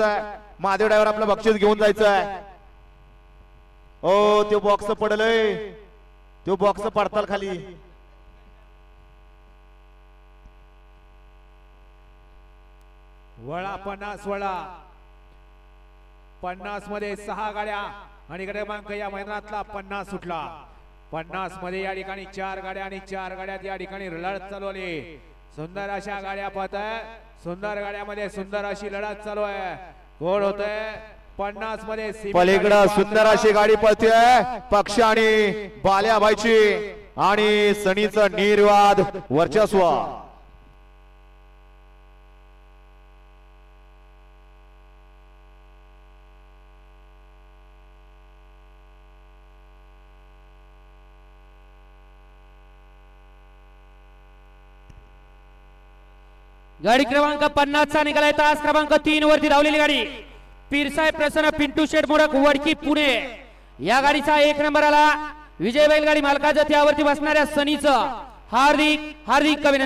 Mahadev driver आपलं बक्षीस घेऊन जायचं आहे ओ तो बॉक्स पडलय. तो बॉक्स पडताल खाली. वळा पन्नास वळा. पन्नासमध्ये सहा गाड्या आणि क्रमांक या मैदानातला पन्नास सुटला. पन्नासमध्ये या ठिकाणी चार गाड्या आणि चार गाड्यात या ठिकाणी लढत चालवले सुंदर अशा गाड्या पाहत सुंदर गाड्यामध्ये सुंदर अशी लढत चालू आहे. कोण होत पन्नासमध्ये पलीकडं गाडी सुंदर अशी गाडी पळते पक्ष आणि बाल्याबाईची आणि सणीचं निर्वाद वर्चस्व. गाडी क्रमांक पन्नासचा निघालाय. तास क्रमांक तीन वरती धावलेली गाडी. पिरसाय प्रसन्न पिंटू शेठ मोडक वडकी पुणे. या गाडीचा एक नंबर आला. विजय बैलगाडी मालकाचं त्यावरती बसणाऱ्या सनीचं हार्दिक हार्दिक अभिनंदन.